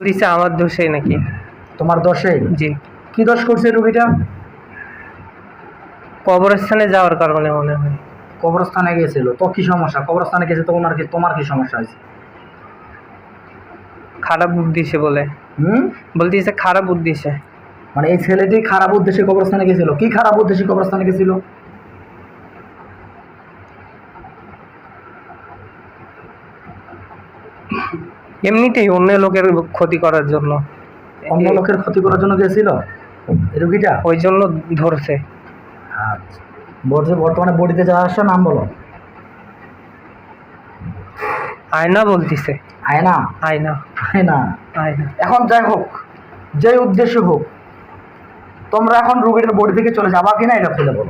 দিছে আমার দোষে নাকি। তোমার দোষে? জি। কি দোষ করছে রুগীটা? কবরস্থানে যাওয়ার কারণে মনে হয়। কবরস্থানে গিয়েছিল তো কি সমস্যা? কবরস্থানে গেছে তো ওনার কি তোমার কি সমস্যা হয়েছে? খারাপ দিছে বলে। হুম? বলতেছে খারাপ দিছে। মানে এই ছেলেটি খারাপ উদ্দেশ্যে কবরস্থানে গেছিল। কি খারাপ উদ্দেশ্যে কবরস্থানে গেছিল? এমনিতেই অন্য লোকের ক্ষতি করার জন্য। অন্য লোকের ক্ষতি করার জন্য গেছিল রুগীটা? ওই জন্য ধরছে। আচ্ছা। বর্ত- বর্তমানে বডিতে যাওয়া আসছে নাম বলো। আয়না বলতিছে। আয়না? আয়না। আয়না। আয়না। এখন যাই হোক যে উদ্দেশ্য হোক তোমরা এখন রুগীর বডি থেকে চলে যাবা কিনা এটা খুলে বলো।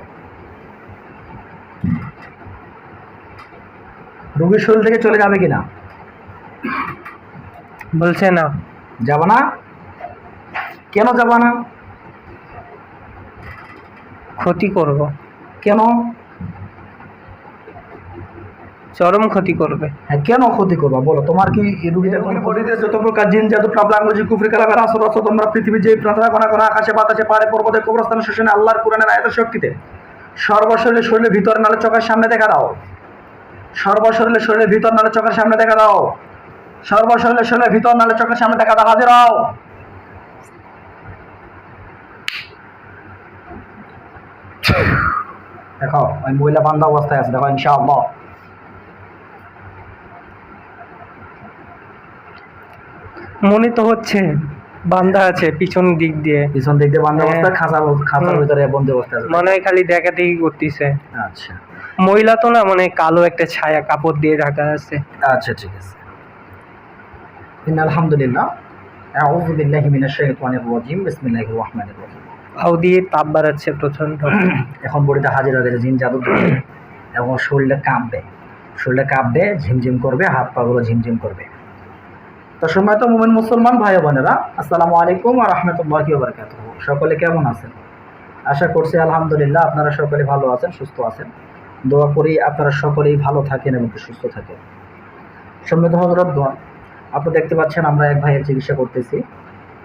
রুগীর শরীর থেকে চলে যাবে কিনা? বলছে না। যাবা না? কেন যাব না? ক্ষতি করব। কেন? চরম ক্ষতি করবে। হ্যাঁ কেন ক্ষতি করবা? বলো তোমার কি বডিতে যত প্রকার জিন জাদু প্রাবলা আঙ্গুজি কুফরি কালামের আসর আসর তোমরা পৃথিবীর যে প্রার্থনা করা করা আকাশে বাতাসে পারে পর্বতে কবরস্থানে শোষণে আল্লাহর কোরআনের আয়তের শক্তিতে। সর্বশরীরে শরীরের ভিতর নালে চোখের সামনে দেখা দাও। সর্বশরীরে শরীরের ভিতর নালে চোখের সামনে দেখা দাও। সর্বশরীরে শরীরের ভিতর নালে চোখের সামনে দেখা দাও হাজির হও। দেখো ওই মহিলা বান্ধা অবস্থায় আছে দেখো ইনশাআল্লাহ। মনে তো হচ্ছে বান্ধা আছে পিছন দিক দিয়ে। পিছন দিক দিয়ে বান্ধা হ্যাঁ। অবস্থায় খাঁচা খাঁচার ভিতরে বন্দি অবস্থায় আছে। মনে হয় খালি দেখা দেখি করতেছে। আচ্ছা। মহিলা তো না মানে কালো একটা ছায়া কাপড় দিয়ে ঢাকা আছে। আচ্ছা ঠিক আছে। ইন আলহামদুলিল্লাহ আউযু বিল্লাহি মিনাশ শাইতানির রাজিম বিসমিল্লাহির রহমানির রহিম। আউ দিয়ে তাপ বাড়াচ্ছে প্রচণ্ড এখন বডিতে হাজির হয়ে গেছে জিন জাদু এবং শরীরটা কাঁপবে। শরীরটা কাঁপবে ঝিমঝিম করবে হাত পাগুলো ঝিমঝিম করবে। তো সময় তো মোমেন মুসলমান ভাই বোনেরা আসসালামু আলাইকুম আর রহমতুল্লাহি বারকাত সকলে কেমন আছেন? আশা করছি আলহামদুলিল্লাহ আপনারা সকলে ভালো আছেন সুস্থ আছেন। দোয়া করি আপনারা সকলেই ভালো থাকেন এবং সুস্থ থাকেন। সম্মিত হজরত দোয়া আপনি দেখতে পাচ্ছেন, আমরা এক ভাইয়ের চিকিৎসা করতেছি।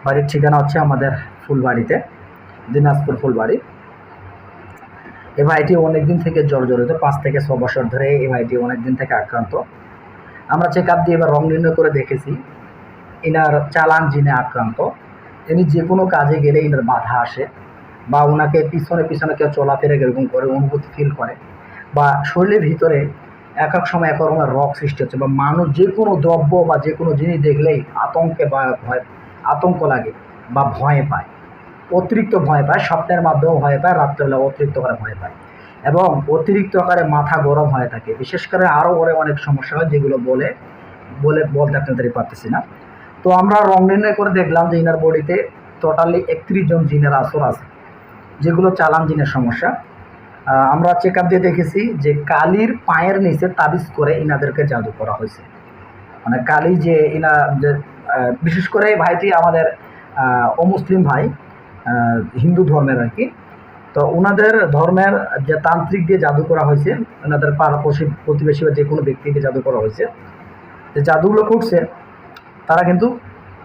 বাড়ির ঠিকানা হচ্ছে আমাদের ফুলবাড়িতে, দিনাজপুর ফুলবাড়ি। এই ভাইটি অনেকদিন থেকে জ্বর জড়িত পাঁচ থেকে ছ বছর ধরে এই ভাইটি অনেকদিন থেকে আক্রান্ত। আমরা চেক আপ দিয়ে এবার রং নির্ণয় করে দেখেছি, ইনার চালান জিনে আক্রান্ত, ইনি যে কোনো কাজে গেলে ইনার বাধা আসে বা ওনাকে পিছনে পিছনে কেউ চলাফেরা এরকম করে, অনুভূতি ফিল করে, বা শরীরের ভিতরে এক এক সময় এক রকমের রক সৃষ্টি হচ্ছে বা মানুষ যে কোনো দ্রব্য বা যে কোনো জিনিস দেখলেই আতঙ্কে বা ভয়, আতঙ্ক লাগে বা ভয় পায়। অতিরিক্ত ভয় পায়, স্বপ্নের মাধ্যমেও ভয় পায়, রাত্রেবেলা অতিরিক্ত করে ভয় পায় এবং অতিরিক্ত আকারে মাথা গরম হয়ে থাকে। বিশেষ করে আরও করে অনেক সমস্যা হয় যেগুলো বলে বলে বলতে আপনাদের পারতেছি না। তো আমরা রং নির্ণয় করে দেখলাম যে ইনার বডিতে টোটালি একত্রিশ জন জিনের আসর আছে, যেগুলো চালান জিনের সমস্যা। আমরা চেক আপ দিয়ে দেখেছি যে কালির পায়ের নিচে তাবিজ করে ইনাদেরকে জাদু করা হয়েছে। মানে কালি যে ইনা, যে বিশেষ করে ভাইটি আমাদের অমুসলিম ভাই হিন্দু ধর্মের আর কি। তো ওনাদের ধর্মের যে তান্ত্রিক দিয়ে জাদু করা হয়েছে ওনাদের পাড়াপড়শি প্রতিবেশী বা যে কোনো ব্যক্তিকে জাদু করা হয়েছে। যে জাদুগুলো করছে তারা কিন্তু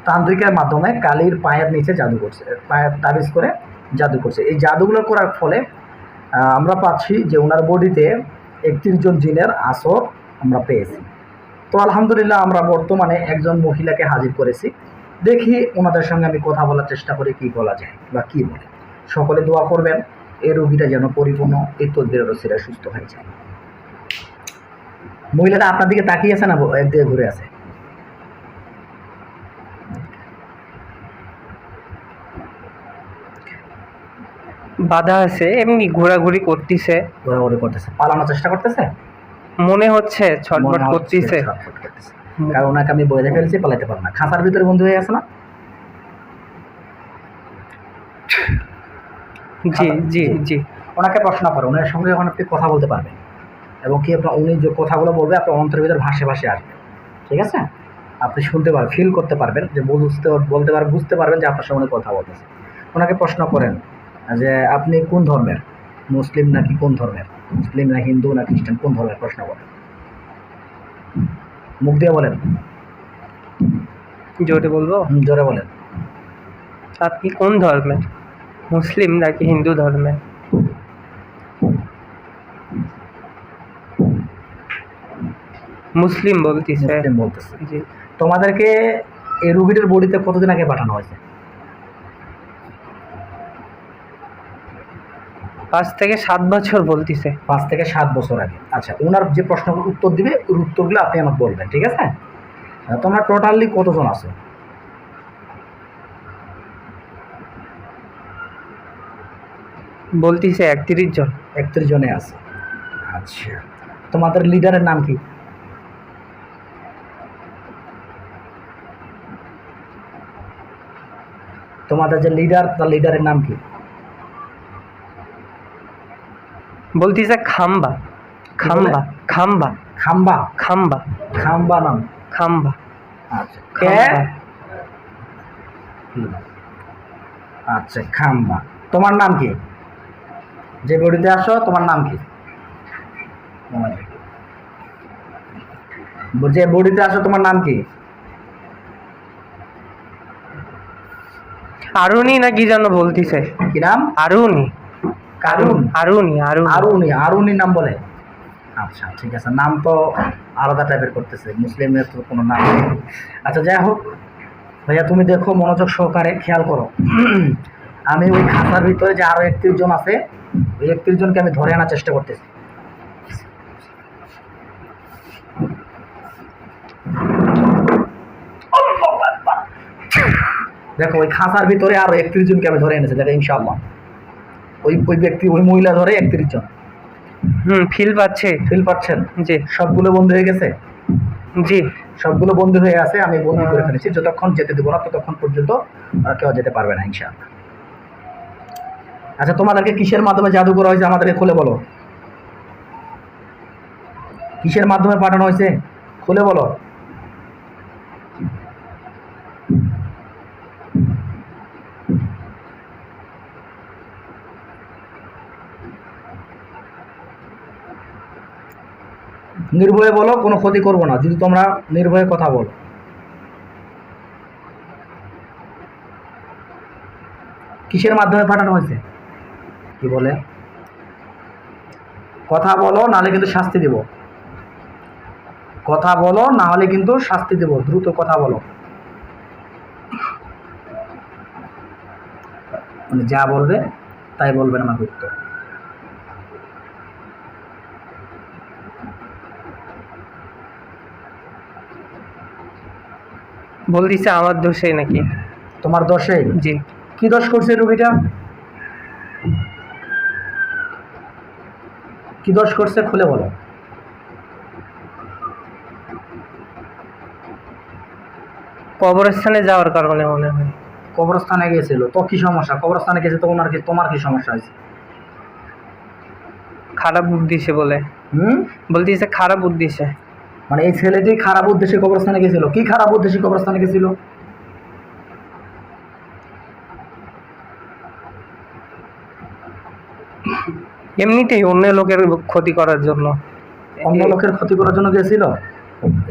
তান্ত্রিকের মাধ্যমে কালির পায়ের নিচে জাদু করছে, পায়ের তাবিজ করে জাদু করছে। এই জাদুগুলো করার ফলে আমরা পাচ্ছি যে ওনার বডিতে একত্রিশ জন জিনের আসর আমরা পেয়েছি। তো আলহামদুলিল্লাহ আমরা বর্তমানে একজন মহিলাকে হাজির করেছি। দেখি ওনাদের সঙ্গে আমি কথা বলার চেষ্টা করি, কি বলা যায় বা কি বলে। সকলে দোয়া করবেন, এই রোগীটা যেন পরিপূর্ণ, এই তদ্বির রসিরা সুস্থ হয়ে যায়। মহিলাটা আপনার দিকে তাকিয়ে আছে না ব- একদিকে ঘুরে আছে? বাধা আছে এমনি ঘোরাঘুরি করতেছে। ঘোরাঘুরি করতেছে। পালানোর চেষ্টা করতেছে? মনে হচ্ছে ছটফট করতেছে। কারণ ওনাকে আমি বয়ে ফেলছি পালাতে পারব না। খাঁচার ভিতরে বন্ধু হয়ে আছে না? জি জি জি। ওনাকে প্রশ্ন করে ওনার সঙ্গে যখন আপনি কথা বলতে পারবেন। এবং কি আপনার উনি যে কথাগুলো বলবে আপনার অন্তরের ভিতরে ভাসে ভাসে আসবে। ঠিক আছে? আপনি শুনতে পারবেন ফিল করতে পারবেন যে বুঝতে বলতে পারবেন বুঝতে পারবেন যে আপনার সঙ্গে কথা বলতেছে। ওনাকে প্রশ্ন করেন যে আপনি কোন ধর্মের? মুসলিম নাকি কোন ধর্মের? মুসলিম না হিন্দু না খ্রিস্টান কোন ধর্মের প্রশ্ন করেন? মুখ দিয়ে বলেন। জোরে বলব? জোরে বলেন। আপনি কোন ধর্মের? মুসলিম নাকি হিন্দু ধর্মের? মুসলিম বলতিছে। মুসলিম বলতেছে। জি। তোমাদেরকে এই রুগীটার বডিতে কতদিন আগে পাঠানো হয়েছে? পাঁচ থেকে সাত বছর বলতেছে। পাঁচ থেকে সাত বছর আগে। আচ্ছা ওনার যে প্রশ্নগুলো উত্তর দিবে ওর উত্তরগুলো আপনি আমাকে বলবেন ঠিক আছে? তোমরা টোটালি কতজন আছো? বলতিছে একত্রিশ জন। একত্রিশ জনে আছে। আচ্ছা তোমাদের লিডারের নাম কি? তোমাদের যে লিডার তার লিডারের নাম কি? বলতিছে খাম্বা খাম্বা খাম্বা। খাম্বা? খাম্বা। খাম্বা নাম? খাম্বা। আচ্ছা কে আচ্ছা খাম্বা। তোমার নাম কি? যে বডিতে আসো তোমার নাম কি? যে বডিতে আসো তোমার নাম কি? আরুনি না কি যেন বলতিছে? কি নাম? আরুনি। কারুন আরুনি আরুনি আরুনি আরুনি নাম বলে। আচ্ছা ঠিক আছে নাম তো আলাদা টাইপের করতেছে মুসলিমের তো কোনো নাম নেই। আচ্ছা যাই হোক ভাইয়া তুমি দেখো মনোযোগ সহকারে খেয়াল করো। আমি ওই খাতার ভিতরে যে আরও একত্রিশ জন আছে ওই একত্রিশ জনকে আমি ধরে আনার চেষ্টা করতেছি। দেখো ওই খাঁচার ভিতরে আরও একত্রিশ জনকে আমি ধরে এনেছি দেখো ইনশাআল্লাহ। ওই ওই ব্যক্তি ওই মহিলা ধরে একত্রিশ জন। হুম ফিল পাচ্ছে। ফিল পাচ্ছেন? জি। সবগুলো বন্ধ হয়ে গেছে? জি। সবগুলো বন্ধ হয়ে আছে আমি বন্দি করে ফেলেছি। যতক্ষণ যেতে দেবো না ততক্ষণ পর্যন্ত কেউ যেতে পারবে না ইনশাআল্লাহ। আচ্ছা তোমাদেরকে কিসের মাধ্যমে জাদু করা হয়েছে আমাদেরকে খুলে বলো? কিসের মাধ্যমে পাঠানো হয়েছে? খুলে বলো। নির্ভয়ে বলো, কোনো ক্ষতি করব না, যদি তোমরা নির্ভয়ে কথা বলো। কিসের মাধ্যমে পাঠানো হয়েছে? কি বলে? কথা বলো, নাহলে কিন্তু শাস্তি দেব। কথা বলো না হলে কিন্তু শাস্তি দেব, দ্রুত কথা বলো। মানে যা বলবে, তাই বলবেন আমাকে উত্তর। বলতিছে আমার দোষে নাকি? তোমার দশে জি। কি দোষ করছে রুগীটা কি দোষ করছে খুলে বলো। কবরস্থানে যাওয়ার কারণে মনে হয়। কবরস্থানে গেছিল। তো কি সমস্যা? কবরস্থানে গেছে তো ওনার কি তোমার কি সমস্যা হয়েছে? খারাপ উদ্দেশ্যে বলে। হুম? বলতিছে খারাপ উদ্দেশ্যে মানে এই ছেলেটি খারাপ উদ্দেশ্যে কবরস্থানে গেছিল। কি খারাপ উদ্দেশ্যে কবরস্থানে গেছিল? এমনিতেই অন্য লোকের ক্ষতি করার জন্য। অন্য লোকের ক্ষতি করার জন্য গেছিল?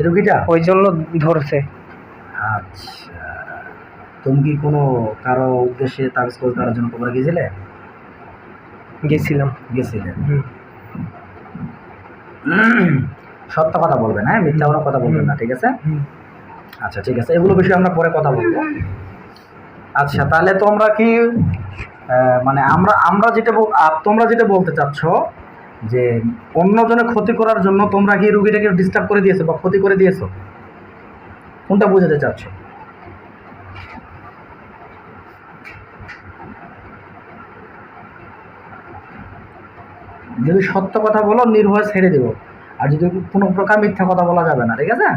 রুগীটা? ওই জন্য ধরছে। আচ্ছা। তুমি কি কোনো কারও উদ্দেশ্যে তাবিজ কবজ করার জন্য কবর গেছিলে? গেছিলাম। গেছিলে। হুম। সত্য কথা বলবেন হ্যাঁ? মিথ্যা কোনো কথা বলবেন না ঠিক আছে? আচ্ছা ঠিক আছে। এগুলো বিষয়ে আমরা পরে কথা বলব। আচ্ছা তাহলে তোমরা কি মানে আমরা আমরা যেটা তোমরা যেটা বলতে চাচ্ছ যে অন্যজনের ক্ষতি করার জন্য তোমরা কি রুগীটাকে ডিস্টার্ব করে দিয়েছ বা ক্ষতি করে দিয়েছ? কোনটা বোঝাতে চাচ্ছ? যদি সত্য কথা বলো নির্ভয় ছেড়ে দেবো। আর যদি কোনো প্রকার মিথ্যা কথা বলা যাবে না ঠিক আছে?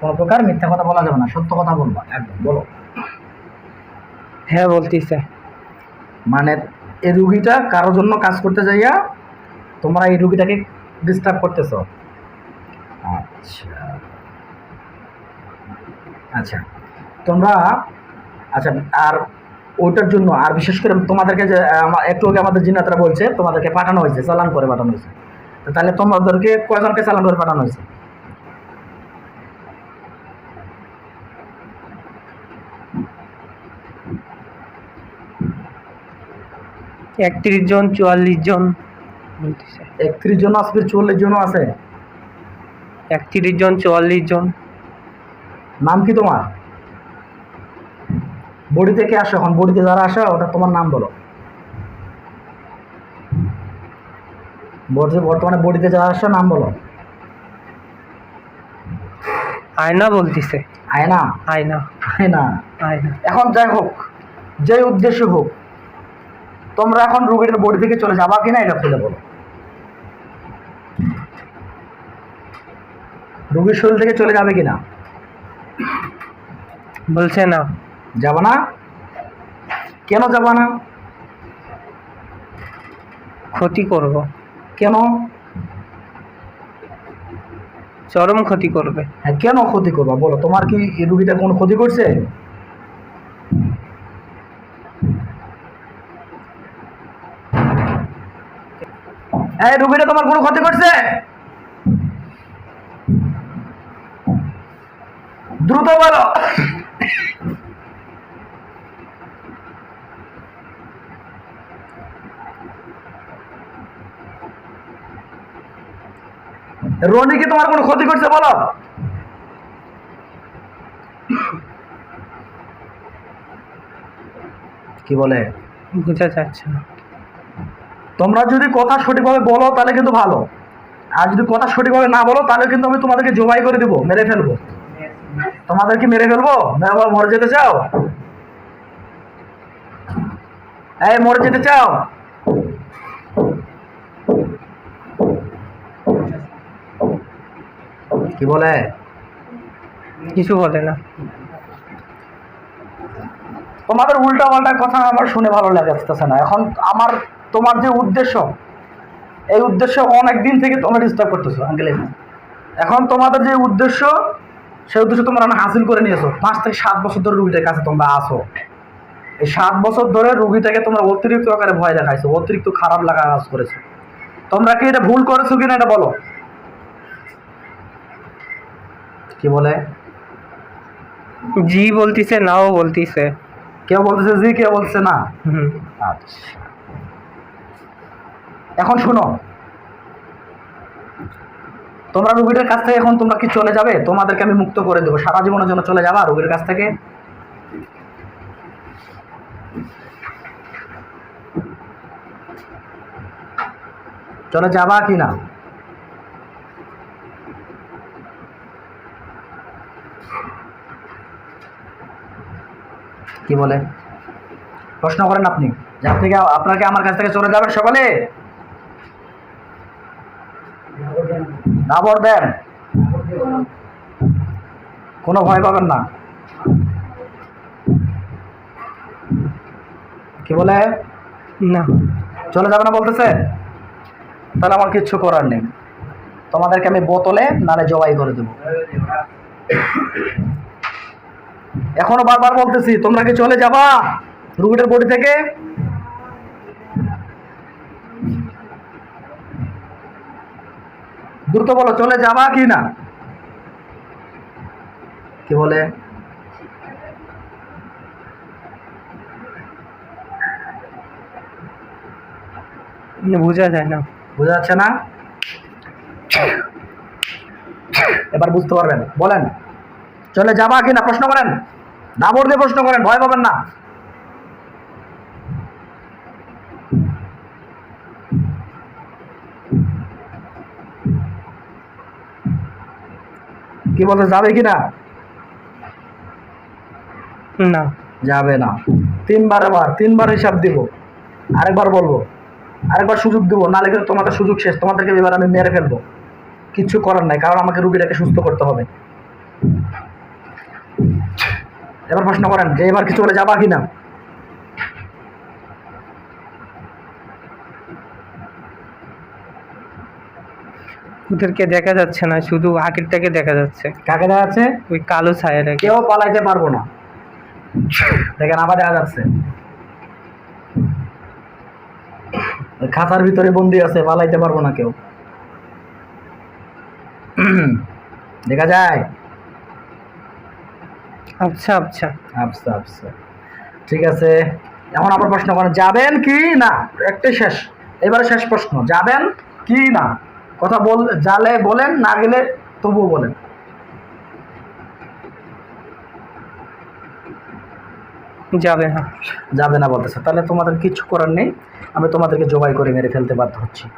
কোনো প্রকার মিথ্যা কথা বলা যাবে না সত্য কথা বলব একদম বলো। হ্যাঁ বলতিছে। মানে এই রুগীটা কারোর জন্য কাজ করতে যাইয়া তোমরা এই রুগীটাকে ডিস্টার্ব করতেছ। আচ্ছা। আচ্ছা তোমরা আচ্ছা আর ওইটার জন্য আর বিশেষ করে তোমাদেরকে যে একটু আগে আমাদের জিনাতরা বলছে তোমাদেরকে পাঠানো হয়েছে চালান করে পাঠানো হয়েছে। তাহলে তোমাদেরকে কয়জনকে চালান করে পাঠানো হয়েছে? একত্রিশ জন চুয়াল্লিশ জন। একত্রিশ জন আসবে চুয়াল্লিশ জনও আছে? একত্রিশ জন চুয়াল্লিশ জন। নাম কি তোমার? বডিতে কে আসে এখন? বডিতে যারা আসে ওটা তোমার নাম বলো। বর্তমানে বডিতে যারা আসো নাম বলো। আয়না বলতেছে। আয়না? আয়না। আয়না। আয়না। এখন যাই হোক যে উদ্দেশ্য হোক তোমরা এখন রুগীটার বডি থেকে চলে যাবা কিনা এটা খুলে বলো। রুগীর শরীর থেকে চলে যাবে কিনা? বলছে না। যাব না? কেন যাবা না? ক্ষতি করব। কেন? চরম ক্ষতি করবে। হ্যাঁ কেন ক্ষতি করবে? বলো, তোমার কি রুগীটা কোনো ক্ষতি করছে এই রুগীটা তোমার কোনো ক্ষতি করছে দ্রুত বলো রনি কি তোমার ক্ষতি বলো। কি বলে? বোঝা যাচ্ছে না। তোমরা যদি কথা সঠিকভাবে বলো তাহলে কিন্তু ভালো। আর যদি কথা সঠিকভাবে না বলো তাহলে কিন্তু আমি তোমাদেরকে জবাই করে দেবো মেরে ফেলব। তোমাদের কি মেরে ফেলব? না আবার মরে যেতে চাও? এই মরে যেতে চাও? কি বলে? কিছু বলে না। তোমাদের উল্টা পাল্টা কথা আমার শুনে ভালো লাগতেছে না। এখন আমার তোমার যে উদ্দেশ্য এই উদ্দেশ্য অনেক দিন থেকে তোমরা ডিস্টার্ব করতেছো আঙ্কেল এখন তোমাদের যে উদ্দেশ্য সেই উদ্দেশ্য তোমরা আমি হাসিল করে নিয়েছো। পাঁচ থেকে সাত বছর ধরে রুগীটার কাছে তোমরা আসো এই সাত বছর ধরে রুগীটাকে তোমরা অতিরিক্ত আকারে ভয় দেখাইছো অতিরিক্ত খারাপ লাগা কাজ করেছ। তোমরা কি এটা ভুল করেছ কিনা এটা বলো। কি বলে? জি বলতিছে নাও বলতিছে। কেউ বলতেছে জি কেউ বলতেছে না? আচ্ছা। এখন শোনো তোমরা রুগীদের কাছ থেকে এখন তোমরা কি চলে যাবে? তোমাদেরকে আমি মুক্ত করে দেবো। সারা জীবনের জন্য চলে যাবা রুগীর কাছ থেকে? চলে যাবা কি না? কি বলে? প্রশ্ন করেন আপনি। যে আপনি কি আপনাকে আমার কাছ থেকে চলে যাবেন সকলে। দাবর দেন। কোনো ভয় পাবেন না। কি বলে? না। চলে যাবে না বলতেছে? তাহলে আমার কিচ্ছু করার নেই। তোমাদেরকে আমি বোতলে নালে জবাই করে দেবো। এখনও বারবার বলতেছি তোমরা কি চলে যাবা রুগীটার বডি থেকে? দ্রুত বলো চলে যাবা কি না? কি বলে? বোঝা যায় না। বোঝা যাচ্ছে না? এবার বুঝতে পারবেন। বলেন। চলে যাবা কিনা প্রশ্ন করেন? দাবর দিয়ে প্রশ্ন করেন ভয় পাবেন না। কি বলতে যাবে কি না। না যাবে না। তিনবার আবার তিনবার হিসাব দিব। আরেকবার বলব। আরেকবার সুযোগ দিব নাহলে কিন্তু তোমাদের সুযোগ শেষ। তোমাদেরকে এবার আমি মেরে ফেলব। কিচ্ছু করার নাই কারণ আমাকে রুগীটাকে সুস্থ করতে হবে। এবার প্রশ্ন করেন যে এবার কি চলে যাবা কি না ওদেরকে দেখা যাচ্ছে না শুধু আগেরটাকে দেখা যাচ্ছে। কাকে দেখা যাচ্ছে? ওই কালো কেউ পালাইতে পারব না। দেখেন আবার দেখা যাচ্ছে। খাতার ভিতরে বন্দি আছে পালাইতে পারব না কেউ। দেখা যায় আচ্ছা আচ্ছা। আচ্ছা আচ্ছা। ঠিক আছে। এখন আবার প্রশ্ন করেন যাবেন কি না? একটাই শেষ। এবারে শেষ প্রশ্ন যাবেন কি না? কথা বল জালে বলেন না গেলে তবুও বলেন। যাবে না যাবে না বলতেছে। তাহলে তোমাদের কিছু করার নেই। আমি তোমাদেরকে জবাই করে মেরে ফেলতে বাধ্য হচ্ছি।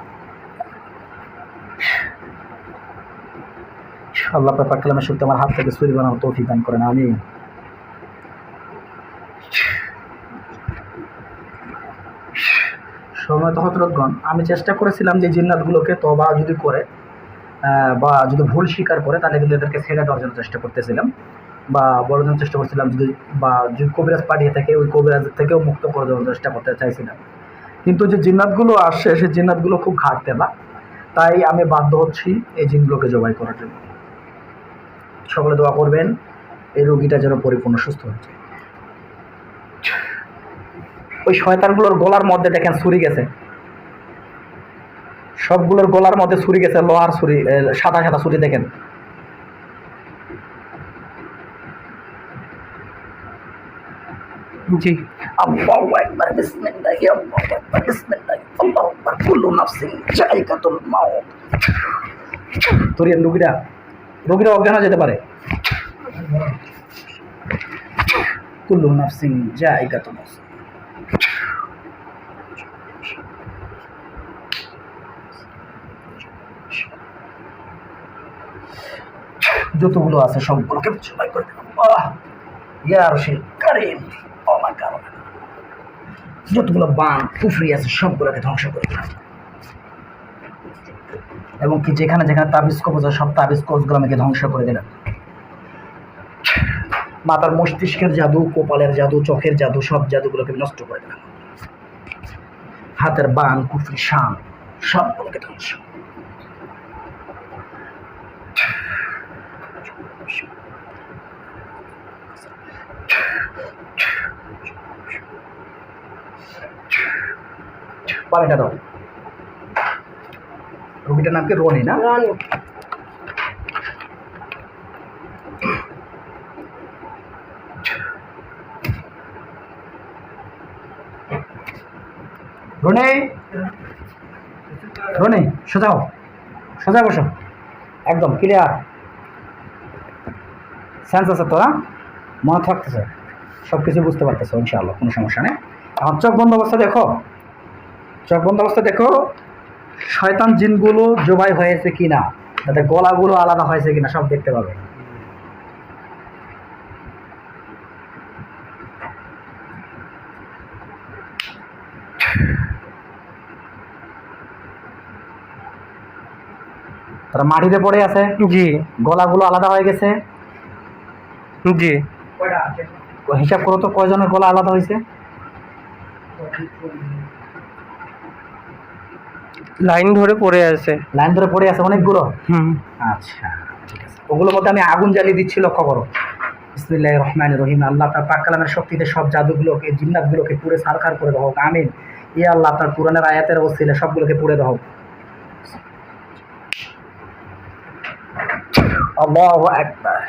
আল্লাহ পাক কালামের সত্যি আমার হাত থেকে ছুরি বানানো তৌফিক দান করেন আমি সময় তো হতরতগণ আমি চেষ্টা করেছিলাম যে জিন্নাতগুলোকে তবা যদি করে বা যদি ভুল স্বীকার করে, তাহলে কিন্তু এদেরকে ছেড়ে দেওয়ার জন্য চেষ্টা করতেছিলাম। বা বলার জন্য চেষ্টা করছিলাম যদি, বা যদি কবিরাজ পাঠিয়ে থাকে, ওই কবিরাজ থেকেও মুক্ত করে দেওয়ার চেষ্টা করতে চাইছিলাম। কিন্তু যে জিন্নাতগুলো আসছে সেই জিন্নাতগুলো খুব ঘাট তেলা তাই আমি বাধ্য হচ্ছি এই জিনগুলোকে জবাই করার জন্য। সকলে দোয়া করবেন এই রোগীটা যেন পরিপূর্ণ সুস্থ হয়ে যায়। ওই শয়তানগুলোর গলার মধ্যে দেখেন ছুরি গেছে। সবগুলোর গলার মধ্যে ছুরি গেছে লোহার ছুরি সাদা সাদা ছুরি দেখেন। জি। আল্লাহু আকবার বিসমিল্লাহি আল্লাহু আকবার বিসমিল্লাহি আল্লাহু আকবার কুল্লু নাফসিন জায়গাতুল মাউত। তোরিয়ান রোগীরা রোগীরা অজ্ঞান হয়ে যেতে পারে। যতগুলো আছে সবগুলোকে জবাই করে ইয়া গড যতগুলো বান, কুফরি আছে, সবগুলোকে ধ্বংস করে দিলাম। এবং কি যেখানে যেখানে তাবিজ কবজ সব তাবিজ কবজগুলো আমাকে ধ্বংস করে দিলাম মাতার মস্তিষ্কের জাদু, কপালের জাদু, চোখের জাদু, সব জাদুগুলোকে নষ্ট করে দিলাম হাতের বান, কুফরি, শান, সবগুলোকে ধ্বংস। পানিটা দাও। রুগীটার নাম কি রনি না? রনি। রনি? সোজাও। সোজা বসো। একদম ক্লিয়ার সেন্স আছে তোরা মনে থাকতেছে। সব কিছু বুঝতে পারতেছো ইনশাআল্লাহ কোনো সমস্যা নেই। এখন চোখ বন্ধ অবস্থা দেখো। চোখ বন্ধ অবস্থা দেখো। শয়তান জিনগুলো জবাই হয়েছে কিনা তাদের গলাগুলো আলাদা হয়েছে কিনা সব দেখতে পাবে। তারা মাটিতে পড়ে আছে জি। গলাগুলো আলাদা হয়ে গেছে। জি। হিসাব করো তো কয়জনের গলা আলাদা হয়েছে? লাইন ধরে পড়ে আছে। লাইন ধরে পড়ে আছে অনেকগুলো? হুম। আচ্ছা ঠিক আছে। ওগুলোর মধ্যে আমি আগুন জ্বালিয়ে দিচ্ছি লক্ষ্য করো। বিসমিল্লাহ রহমান রহিম। আল্লাহ তার পাক কালামের শক্তিতে সব জাদুগুলোকে জিন্নাতগুলোকে পুরে সারখার করে হোক আমিন। ই আল্লাহ তার কোরআনের আয়াতের ওসিলে সবগুলোকে পুড়ে দেওয়া হোক আল্লাহু আকবার।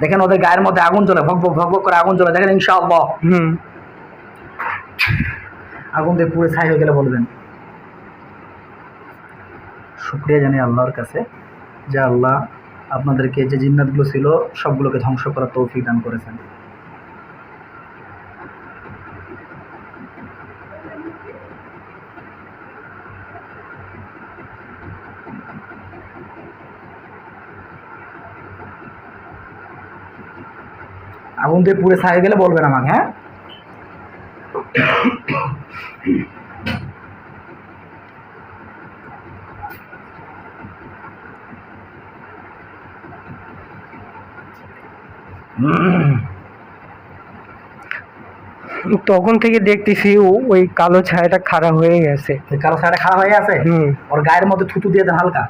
দেখেন ওদের গায়ের মধ্যে আগুন জ্বলে ভক ভক করে আগুন জ্বলে। দেখেন ইনশাআল্লাহ। হুম। আগুন দিয়ে পুড়ে ছাই হয়ে গেলে বলবেন। শুক্রিয়া জানি আল্লাহর কাছে যে আল্লাহ আপনাদেরকে যে জিন্নাতগুলো ছিল, সবগুলোকে ধ্বংস করার তৌফিক দান করেছেন। আগুন দিয়ে পুড়ে ছাই হয়ে গেলে বলবেন আমাকে হ্যাঁ? তখন থেকে দেখতেছি ও- ওই কালো ছায়াটা খাড়া হয়ে গেছে। কালো সাইডে খারাপ হয়ে গেছে হুম। ওর গায়ের মধ্যে থুতু দিয়ে দেন হালকা।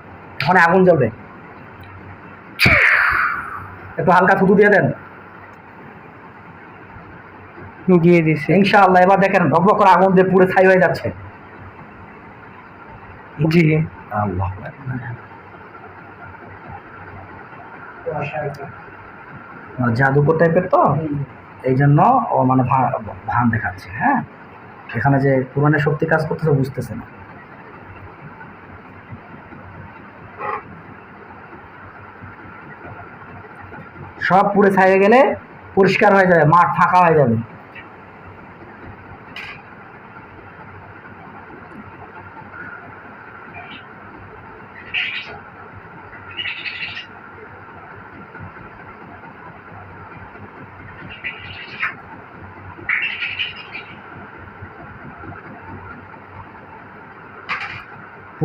ওখানে আগুন জ্বলবে। একটু হালকা থুতু দিয়ে দেন। দিয়ে দিছে। ইনশাআল্লাহ এবার দেখেন ভগভগ করে আগুন দিয়ে পুড়ে ছাই হয়ে যাচ্ছে। জি। আল্লাহ জাদুকর টাইপের তো? এই জন্য ও মানে ভান দেখাচ্ছে হ্যাঁ? এখানে যে কোরআনের শক্তি কাজ করতেছে, বুঝতেছে না। সব পুরে ছাইয়ে গেলে পরিষ্কার হয়ে যাবে, মাঠ ফাঁকা হয়ে যাবে।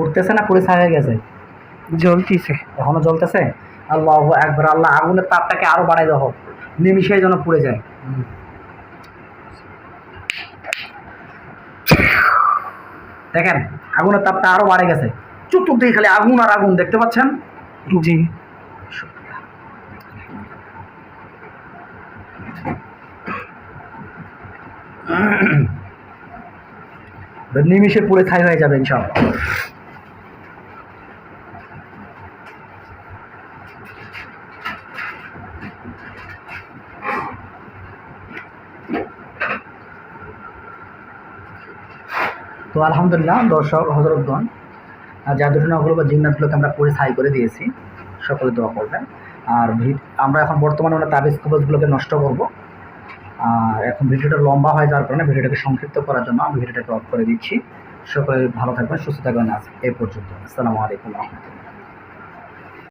পুড়তেছে না পুড়ে হয়ে গেছে। জ্বলতিছে। এখনও জ্বলতেছে। আল্লাহ একবার আল্লাহ আগুনের তাপটাকে আরও বাড়াই দেওয়া হোক নিমিষে যেন পুড়ে যায়। দেখেন আগুনের তাপটা আরও বাড়ে গেছে। চতুর্দিকে খালি আগুন আর আগুন দেখতে পাচ্ছেন? জি। নিমিষে পুড়ে ছাই হয়ে যাবে ইনশাআল্লাহ। আলহামদুলিল্লাহ দর্শক হজরতগণ আর জাদুটনাগুলো বা জিন্নাতগুলোকে আমরা পড়ে সাই করে দিয়েছি, সকলে দোয়া করবেন। আর আমরা এখন বর্তমানে আমরা তাবিজ কবজগুলোকে নষ্ট করব। আর এখন ভিডিওটা লম্বা হয় যার কারণে ভিডিওটাকে সংক্ষিপ্ত করার জন্য আমি ভিডিওটাকে অফ করে দিচ্ছি। সকলে ভালো থাকবেন, সুস্থ থাকবেন আজ এই পর্যন্ত। আসসালামু আলাইকুম রহমতুল্লাহ।